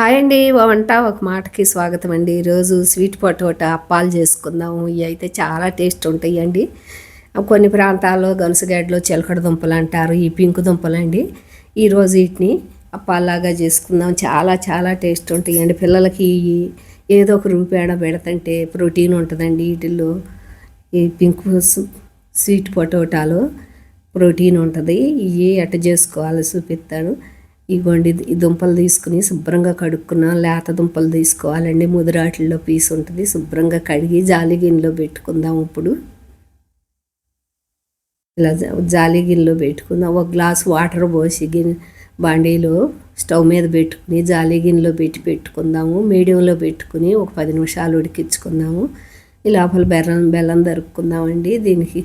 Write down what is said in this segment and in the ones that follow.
Hi అండి వంట ఒక మాటకి స్వాగతం అండి. ఈరోజు స్వీట్ పొటాటో అప్పాలు చేసుకుందాము. ఇవి అయితే చాలా టేస్ట్ ఉంటాయి అండి. కొన్ని ప్రాంతాల్లో గనుసగడ్డలో చిలకడ దుంపలు అంటారు ఈ పింక్ దుంపలు అండి. ఈరోజు వీటిని అప్పాలాగా చేసుకుందాం. చాలా చాలా టేస్ట్ ఉంటాయి అండి. పిల్లలకి ఏదో ఒక రూపేణ పెడతంటే ప్రోటీన్ ఉంటుందండి. వీటిల్లో ఈ పింక్ స్వీట్ పొటాటాలో ప్రోటీన్ ఉంటుంది. ఇవి ఎట్ట చేసుకోవాలి చూపిస్తాను. ఇగోండి ఈ దుంపలు తీసుకుని శుభ్రంగా కడుక్కున్నాం లేత దుంపలు తీసుకోవాలండి. ముదిరాటిల్లో పీస్ ఉంటుంది శుభ్రంగా కడిగి జాలి గిన్నెలో పెట్టుకుందాం ఇప్పుడు. ఇలా జాలి గిన్నెలో పెట్టుకుందాం. ఒక గ్లాస్ వాటర్ పోసి గిన్నె బాండీలో స్టవ్ మీద పెట్టుకుని జాలి గిన్నెలో పెట్టి పెట్టుకుందాము. మీడియంలో పెట్టుకుని ఒక పది నిమిషాలు ఉడికించుకుందాము. ఈ లోపల బెల్లం బెల్లం దొరుకుకుందామండి దీనికి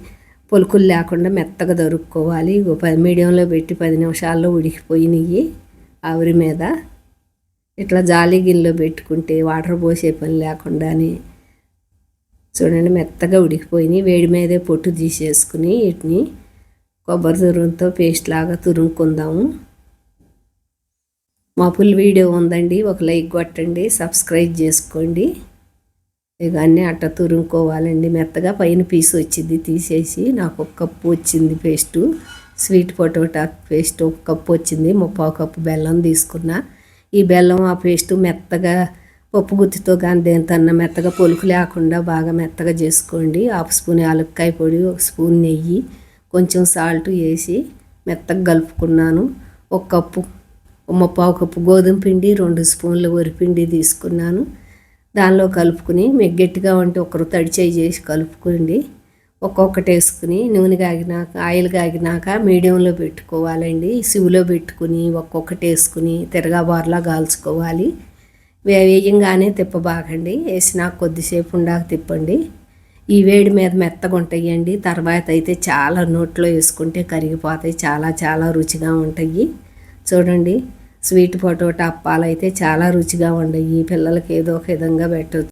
పొలుకులు లేకుండా మెత్తగా దొరుక్కోవాలి పది మీడియంలో పెట్టి పది నిమిషాల్లో ఉడికిపోయినాయి ఆవిరి మీద. ఇట్లా జాలి గిన్నెలో పెట్టుకుంటే వాటర్ పోసే పని లేకుండానే చూడండి మెత్తగా ఉడికిపోయినాయి. వేడి మీదే పొట్టు తీసేసుకుని వీటిని కొబ్బరి తురుముతో పేస్ట్ లాగా తురుముకుందాము. మా ఫుల్ వీడియో ఉందండి. ఒక లైక్ కొట్టండి సబ్స్క్రైబ్ చేసుకోండి. ఇక అన్నీ అట్ట తురుముకోవాలండి. మెత్తగా పైన పీస్ వచ్చింది తీసేసి నాకు ఒక కప్పు వచ్చింది పేస్టు. స్వీట్ పొటాటో పేస్ట్ ఒక కప్పు వచ్చింది. ముప్పావు కప్పు బెల్లం తీసుకున్నా. ఈ బెల్లం ఆ పేస్ట్ మెత్తగా పప్పు గుత్తితో కానీ దేనితన్నా మెత్తగా పొలుకు లేకుండా బాగా మెత్తగా చేసుకోండి. హాఫ్ స్పూన్ యాలక్కాయ పొడి ఒక స్పూన్ నెయ్యి కొంచెం సాల్ట్ వేసి మెత్తగా కలుపుకున్నాను. ఒక కప్పు ముప్పావు కప్పు గోధుమ పిండి రెండు స్పూన్లు వరిపిండి తీసుకున్నాను. దానిలో కలుపుకుని మీకు గట్టిగా ఉంటే ఒకరు తడిచేయి చేసి కలుపుకోండి. ఒక్కొక్కటి వేసుకుని నూనె కాగినాక ఆయిల్ కాగినాక మీడియంలో పెట్టుకోవాలండి. సివులో పెట్టుకుని ఒక్కొక్కటి వేసుకుని తిరగాబార్లా కాల్చుకోవాలి. వేయంగానే తిప్పబాకండి. వేసినాక కొద్దిసేపు ఉండాక తిప్పండి. ఈ వేడి మీద మెత్తగా ఉంటాయండి. తర్వాత అయితే చాలా నోట్లో వేసుకుంటే కరిగిపోతాయి. చాలా చాలా రుచిగా ఉంటాయి. చూడండి. స్వీట్ పొటాటో అప్పాలు అయితే చాలా రుచిగా ఉండయి. పిల్లలకి ఏదో ఒక విధంగా పెట్టవచ్చు